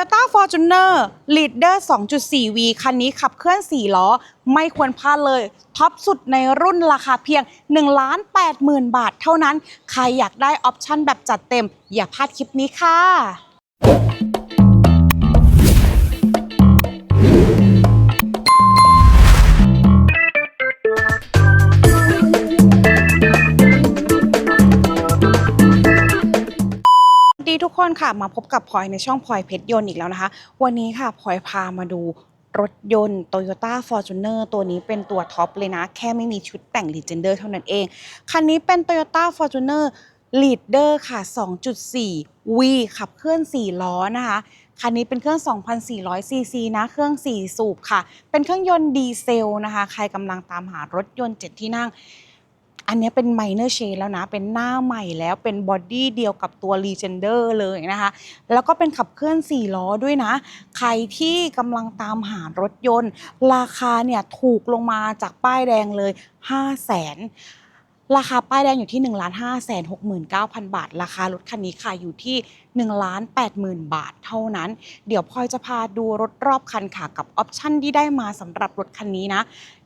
Toyota Fortuner Leader 2.4V คันนี้ขับเคลื่อน 4 ล้อ ไม่ควรพลาดเลย ท็อปสุดในรุ่นราคาเพียง 1 ล้าน80,000 บาทเท่านั้น ใครอยากได้ออปชั่นแบบจัดเต็ม อย่าพลาดคลิปนี้ค่ะ คนค่ะมาพบกับพลอยในช่องพลอยเพชรยนต์อีกแล้วนะคะ วันนี้ค่ะพลอยพามาดูรถยนต์ Toyota Fortuner ตัวนี้เป็นตัวท็อปเลยนะ แค่ไม่มีชุดแต่ง Legender เท่านั้นเอง คันนี้เป็น Toyota Fortuner Leader ค่ะ 2.4 V ขับเคลื่อน 4 ล้อนะคะ คันนี้เป็นเครื่อง 2,400 ซีซีนะ เครื่อง 4 สูบค่ะ เป็นเครื่องยนต์ดีเซลนะคะ ใครกำลังตามหารถยนต์ 7 ที่นั่ง อันนี้เป็น minor change แล้วนะ เป็นหน้าใหม่แล้วเป็นบอดี้เดียวกับตัว Legender เลยนะคะ แล้วก็เป็นขับเคลื่อน 4 ล้อด้วยนะ ใครที่กำลังตามหารถยนต์ ราคาเนี่ยถูกลงมาจากป้ายแดงเลย 5 0 0แสน ราคาป้ายแดงอยู่ที่1นึ่งล้านห้าแสนหกหมื่นเก้าพันบาท ราคารถคันนี้ค่ะอยู่ที่1นึ่งล้านแปดหมื่นบาทเท่านั้น เดี๋ยวพลอยจะพาดูรถรอบคันค่ะกับออปชั่นที่ได้มาสำหรับรถคันนี้นะ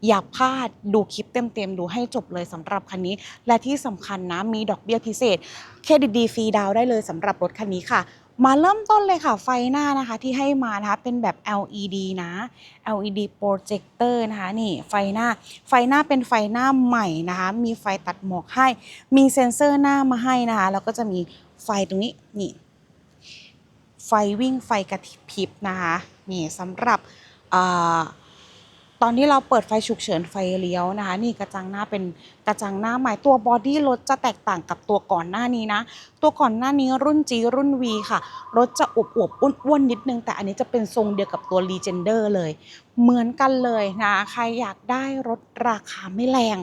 อย่าพลาดดูคลิปเต็มๆ ดูให้จบเลยสำหรับคันนี้ และที่สำคัญนะมีดอกเบี้ยพิเศษ เครดิตดีฟรีดาวได้เลยสำหรับรถคันนี้ค่ะ มาเริ่มต้นเลยค่ะไฟหน้านะคะที่ให้มานะคะเป็นแบบ LED นะ LED projector นะคะนี่ไฟหน้าไฟหน้าเป็นไฟหน้าใหม่นะคะมีไฟตัดหมอกให้ มีเซ็นเซอร์หน้ามาให้นะคะแล้วก็จะมีไฟตรงนี้นี่ไฟวิ่งไฟกระพริบนะคะนี่สำหรับ ตอนที่เราเปิดไฟฉุกเฉินไฟเลี้ยวนะคะ นี่กระจังหน้าเป็นกระจังหน้าใหม่ตัวบอดี้รถจะแตกต่างกับตัวก่อนหน้านี้นะ ตัวก่อนหน้านี้รุ่น G รุ่น V ค่ะ รถจะอวบอวบอ้วนๆนิดนึง แต่อันนี้จะเป็นทรงเดียวกับตัว Legender เลย เหมือนกันเลยนะ ใครอยากได้รถราคาไม่แรง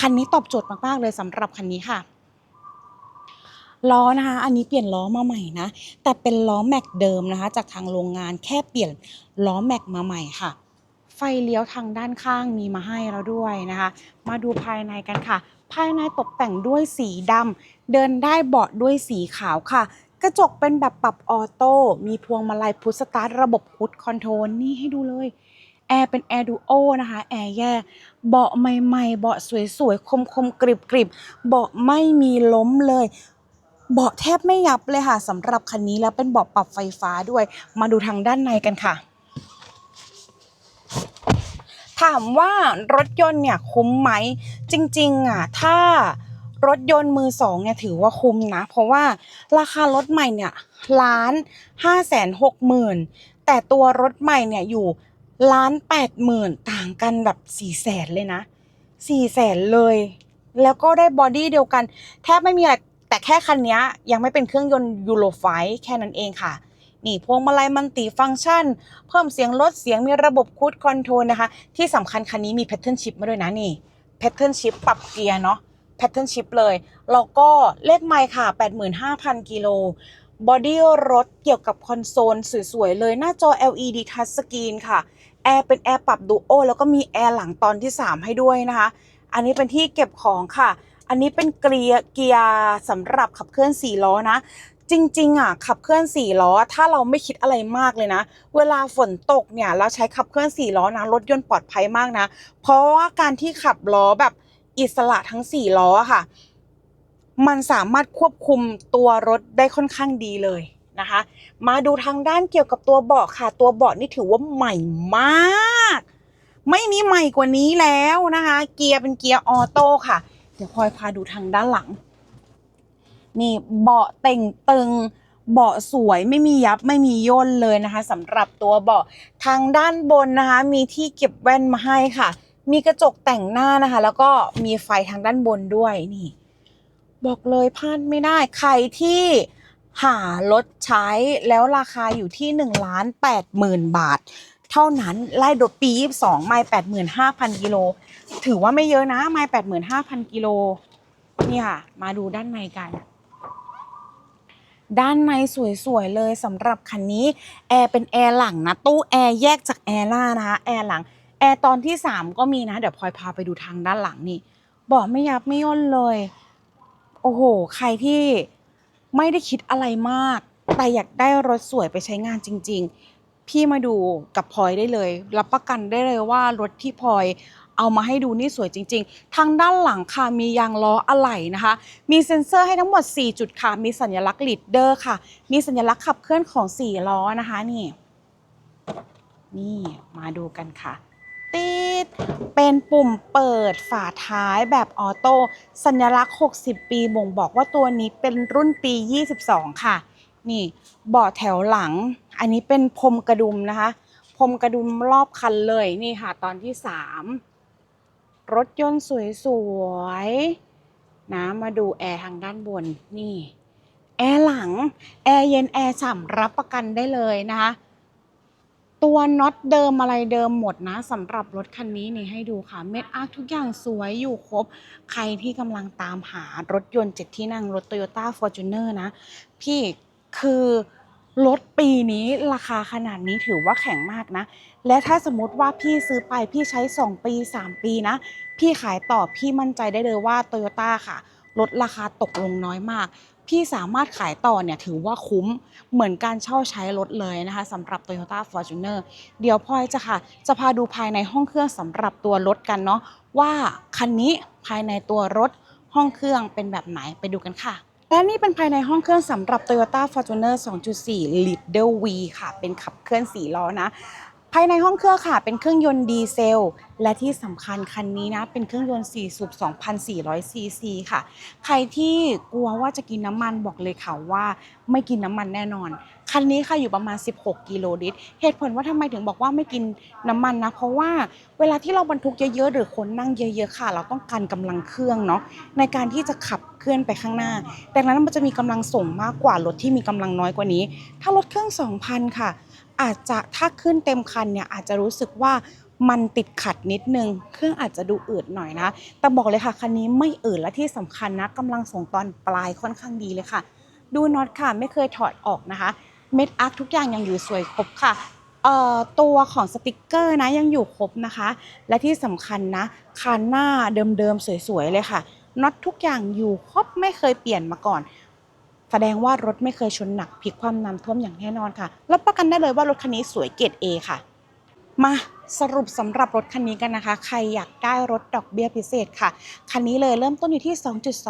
คันนี้ตอบโจทย์มากๆเลยสำหรับคันนี้ค่ะล้อนะคะ อันนี้เปลี่ยนล้อมาใหม่นะ แต่เป็นล้อแม็กเดิมนะคะ จากทางโรงงานแค่เปลี่ยนล้อแม็กมาใหม่ค่ะ ไฟเลี้ยวทางด้านข้างมีมาให้แล้วด้วยนะคะ มาดูภายในกันค่ะ ภายในตกแต่งด้วยสีดำเดินได้เบาะด้วยสีขาวค่ะ กระจกเป็นแบบปรับออโต้มีพวงมาลัยพุชสตาร์ทระบบพุชคอนโทรลนี่ให้ดูเลยแอร์เป็นแอร์ดูโอนะคะแอร์แยกเบาะใหม่ๆ เบาะสวยๆ คมๆ กริบๆ เบาะไม่มีล้มเลยเบาะแทบไม่ยับเลยค่ะสำหรับคันนี้แล้วเป็นเบาะปรับไฟฟ้าด้วย มาดูทางด้านในกันค่ะ ถามว่ารถยนต์เนี่ยคุ้มไหมจริงๆอะถ้ารถยนต์มือสองเนี่ยถือว่าคุ้มนะ เพราะว่าราคารถใหม่เนี่ยล้านห้าแสนหกหมื่นแต่ตัวรถใหม่เนี่ยอยู่ล้านแปดหมื่นต่างกันแบบสี่แสนเลยนะสี่แสนเลย แล้วก็ได้บอดี้เดียวกัน แทบไม่มีอะไรแต่แค่คันนี้ยังไม่เป็นเครื่องยนต์ยูโรไฟแค่นั้นเองค่ะ นี่พวงมาลัยมันติฟังก์ชัน เพิ่มเสียงลดเสียงมีระบบคูดคอนโทรลนะคะ ที่สำคัญคันนี้มีแพทเทิร์นชิปมาด้วยนะนี่แพทเทิร์นชิปปรับเกียร์เนาะแพทเทิร์นชิปเลย แล้วก็เลขไมค์ค่ะ 85,000 กิโลบอดี้รถเกี่ยวกับคอนโซลสวยๆเลยหน้าจอ LED Touch Screen ค่ะแอร์เป็นแอร์ปรับดูโอแล้วก็มีแอร์หลังตอนที่ 3 ให้ด้วยนะคะ อันนี้เป็นที่เก็บของค่ะ อันนี้เป็นเกียร์เกียร์สำหรับขับเคลื่อน 4 ล้อนะ จริงๆอะขับเคลื่อน4ล้อถ้าเราไม่คิดอะไรมากเลยนะ เวลาฝนตกเนี่ยเราใช้ขับเคลื่อน4ล้อนะรถยนต์ปลอดภัยมากนะ เพราะว่าการที่ขับล้อแบบอิสระทั้ง4ล้อค่ะ มันสามารถควบคุมตัวรถได้ค่อนข้างดีเลยนะคะ มาดูทางด้านเกี่ยวกับตัวเบาะค่ะ ตัวเบาะนี่ถือว่าใหม่มาก ไม่มีใหม่กว่านี้แล้วนะคะ เกียร์เป็นเกียร์ออโต้ค่ะ เดี๋ยวพลอยพาดูทางด้านหลัง นี่เบาะเต่งตึง เบาะสวยไม่มียับไม่มีย่นเลยนะคะสำหรับตัวเบาะทางด้านบนนะคะ มีที่เก็บแว่นมาให้ค่ะ มีกระจกแต่งหน้านะคะ แล้วก็มีไฟทางด้านบนด้วยนี่ บอกเลยพลาดไม่ได้ใครที่หารถใช้แล้วราคาอยู่ที่1ล้าน8หมื่นบาท เท่านั้นไล่โดดปี 22 ไม่ 85,000 กิโล ถือว่าไม่เยอะนะ ไม่ 85,000 กิโล นี่ค่ะ มาดูด้านในกัน ด้านในสวยๆเลยสำหรับคันนี้แอร์เป็นแอร์หลังนะตู้แอร์แยกจากแอร์หน้านะคะแอร์หลังแอร์ตอนที่ 3 ก็มีนะ เดี๋ยวพลอยพาไปดูทางด้านหลังนี่เบอกไม่ยับไม่ย่นเลย โอ้โห ใครที่ไม่ได้คิดอะไรมาก แต่อยากได้รถสวยไปใช้งานจริง ๆ พี่มาดูกับพลอยได้เลย รับประกันได้เลยว่ารถที่พลอย เอามาให้ดูนี่สวยจริง ๆ ทางด้านหลังค่ะมียางล้ออะไหล่นะคะ มีเซ็นเซอร์ให้ทั้งหมด 4 จุดค่ะ มีสัญลักษณ์ลีดเดอร์ค่ะ มีสัญลักษณ์ขับเคลื่อนของ 4 ล้อนะคะนี่นี่มาดูกันค่ะติดเป็นปุ่มเปิดฝาท้ายแบบออโต้สัญลักษณ์ 60 ปีบ่งบอกว่าตัวนี้เป็นรุ่นปี 22 ค่ะ นี่เบาะแถวหลัง อันนี้เป็นพรมกระดุมนะคะ พรมกระดุมรอบคันเลยนี่ค่ะตอนที่ 3 รถยนต์สวยๆนะมาดูแอร์ทางด้านบนนี่แอร์หลัง แอร์เย็นแอร์ฉ่ำรับประกันได้เลยนะคะ ตัวน็อตเดิมอะไรเดิมหมดนะสำหรับรถคันนี้นี่ให้ดูค่ะ เม็ดอาร์คทุกอย่างสวยอยู่ครบ ใครที่กำลังตามหารถยนต์เจ็ดที่นั่งรถ Toyota Fortuner นะ พี่คือ รถปีนี้ราคาขนาดนี้ถือว่าแข็งมากนะ และถ้าสมมติว่าพี่ซื้อไปพี่ใช้ 2 ปี 3 ปีนะ พี่ขายต่อพี่มั่นใจได้เลยว่า Toyota ค่ะลดราคาตกลงน้อยมาก พี่สามารถขายต่อเนี่ยถือว่าคุ้มเหมือนการเช่าใช้รถเลยนะคะสำหรับ Toyota Fortuner เดี๋ยวพลอยจะค่ะ จะพาดูภายในห้องเครื่องสำหรับตัวรถกันเนาะว่าคันนี้ภายในตัวรถห้องเครื่องเป็นแบบไหนไปดูกันค่ะ และนี่เป็นภายในห้องเครื่องสำหรับ Toyota Fortuner 2.4 Leader V ค่ะ เป็นขับเคลื่อน4ล้อนะ ภายในห้องเครื่องค่ะ เป็นเครื่องยนต์ดีเซล และที่สำคัญคันนี้นะ เป็นเครื่องยนต์4สูบ2,400 ซีซีค่ะ ใครที่กลัวว่าจะกินน้ำมันบอกเลยค่ะว่าไม่กินน้ำมันแน่นอน คันนี้ค่ะอยู่ประมาณ 16 กิโลลิตร เหตุผลว่าทำไมถึงบอกว่าไม่กินน้ำมันนะ เพราะว่าเวลาที่เราบรรทุกเยอะๆ หรือคนนั่งเยอะๆ ค่ะ เราต้องการกำลังเครื่องเนาะในการที่จะขับเคลื่อนไปข้างหน้า ดังนั้นมันจะมีกำลังส่งมากกว่ารถที่มีกำลังน้อยกว่านี้ ถ้ารถเครื่อง 2,000 ค่ะ อาจจะถ้าขึ้นเต็มคันเนี่ยอาจจะรู้สึกว่ามันติดขัดนิดนึง เครื่องอาจจะดูอืดหน่อยนะ แต่บอกเลยค่ะคันนี้ไม่อืดและที่สำคัญนะกำลังส่งตอนปลายค่อนข้างดีเลยค่ะ ดูน็อตค่ะไม่เคยถอดออกนะคะ เม็ดอาร์คทุกอย่างยังอยู่สวยครบค่ะตัวของสติกเกอร์นะยังอยู่ครบนะคะ และที่สำคัญนะคันหน้าเดิมๆสวยๆเลยค่ะน็อตทุกอย่างอยู่ครบไม่เคยเปลี่ยนมาก่อน แสดงว่ารถไม่เคยชนหนักพลิกความน้ำท่วมอย่างแน่นอนค่ะรับประกันได้เลยว่ารถคันนี้สวยเกรด A ค่ะ มาสรุปสำหรับรถคันนี้กันนะคะ ใครอยากได้รถดอกเบี้ยพิเศษค่ะ คันนี้เลยเริ่มต้นอยู่ที่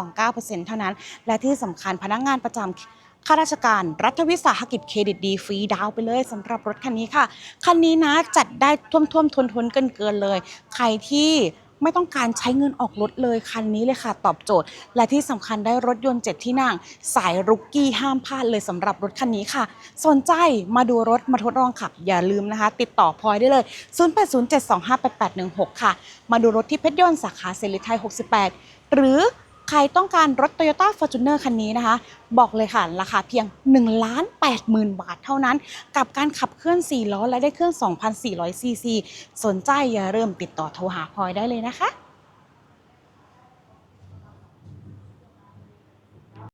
2.29%เท่านั้น และที่สำคัญพนักงานประจำ ข้าราชการรัฐวิสาหกิจเครดิตดีฟรีดาวไปเลยสำหรับรถคันนี้ค่ะ คันนี้นะจัดได้ท่วมท่วมๆทนทนๆเกินเกินๆเลย ใครที่ไม่ต้องการใช้เงินออกรถเลยคันนี้เลยค่ะ ตอบโจทย์ และที่สำคัญได้รถยนต์7ที่นั่ง สายรุกกี้ห้ามพลาดเลยสำหรับรถคันนี้ค่ะ สนใจมาดูรถมาทดลองขับ อย่าลืมนะคะ ติดต่อพลอยได้เลย 0807258816 ค่ะ มาดูรถที่เพชรยนต์สาขาเซริไทย 68 หรือ ครต้องการรถ Toyota Fortuner คันนี้นะคะ บอกเลยค่ะ ราคาเพียง 1 ล้าน80,000 บาทเท่านั้น กับการขับเคลื่อน 4 ล้อและได้เครื่อง 2,400ซีซีสนใจอย่าเริ่มติดต่อโทรหาพลอยได้เลยนะคะ